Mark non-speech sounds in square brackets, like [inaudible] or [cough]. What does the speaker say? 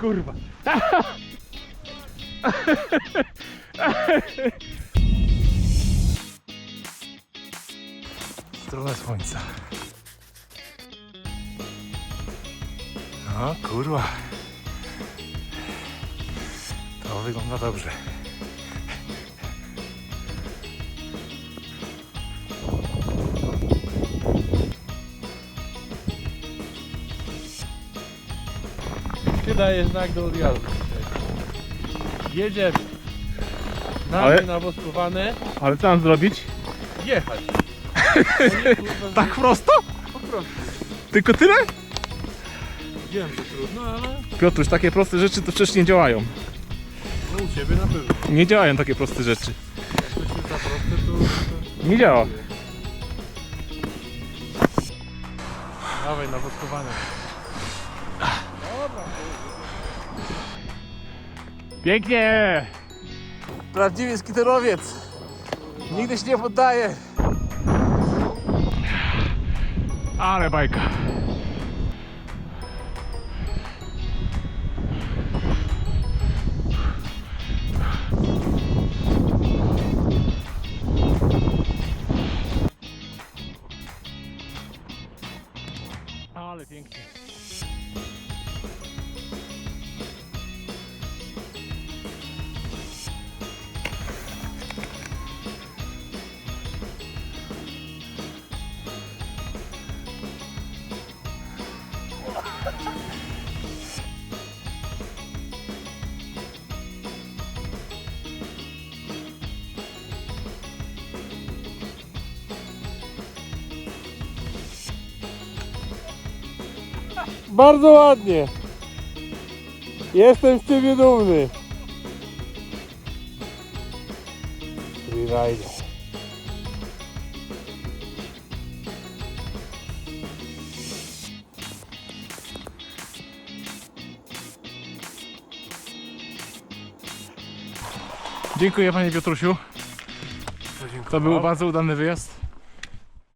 kurwa. Strona słońca. O kurwa. To wygląda dobrze. Ty dajesz znak do odjazdu. Jedziemy. Nami Ale- nawoskowane, Ale co mam zrobić? jechać. Oni, [laughs] kurwa, Tak prosto? Po prostu. Tylko tyle? Wiem, że trudno, ale Piotruś, takie proste rzeczy to przecież nie działają. no u Ciebie na pewno. Nie działają takie proste rzeczy. Jak to jest za proste, to... Nie działa. Dawaj, nawoskowane. Pięknie! Prawdziwy skiterowiec. Nigdy się nie poddaje. Ale bajka. Ale pięknie. Bardzo ładnie. Jestem z Ciebie dumny. Freerider. Dziękuję panie Piotrusiu. To był bardzo udany wyjazd.